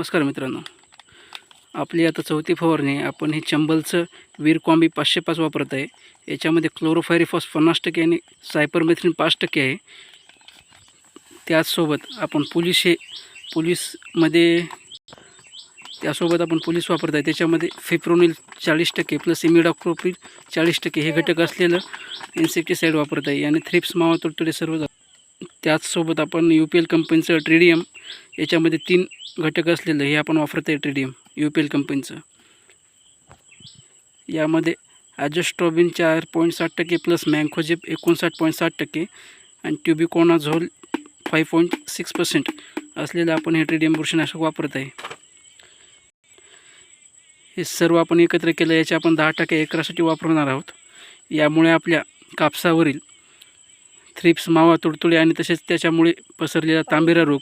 नमस्कार मित्रांनो. आपली आता चौथी फवारणी आहे. आपण हे चंबलचं वीर कॉम्बी पाचशे पाच वापरत आहे. याच्यामध्ये क्लोरोफायरिफॉस पन्नास टक्के आणि सायपरमेथ्रिन पाच टक्के आहे. त्याचसोबत आपण पुलिस हे पुलिसमध्ये त्यासोबत आपण पोलीस वापरत आहे. त्याच्यामध्ये फिप्रोनिल चाळीस टक्के प्लस इमिडाक्रोपिल चाळीस टक्के हे घटक असलेलं इन्सेक्टिसाईड वापरत आहे. आणि थ्रिप्स मावा तुडतुडे सर्व जा- त्याचसोबत आपण यू पी एल कंपनीचं ट्रिडियम याच्यामध्ये तीन घटक असलेलं हे आपण वापरत आहे ट्रिडियम यू पी एल कंपनीचं. यामध्ये ॲजस्ट्रॉबिन चार पॉईंट साठ टक्के प्लस मँकोजेब एकोणसाठ पॉईंट साठ टक्के आणि tebuconazole five point six percent असलेलं आपण हे ट्रिडियम बुरशीनाशक वापरत आहे. हे सर्व आपण एकत्र केलं याचे आपण दहा टक्के एकरासाठी वापरणार आहोत. यामुळे आपल्या कापसावरील थ्रिप्स मावा तुडतुडे आणि तसेच त्याच्यामुळे पसरलेला तांबेरा रोग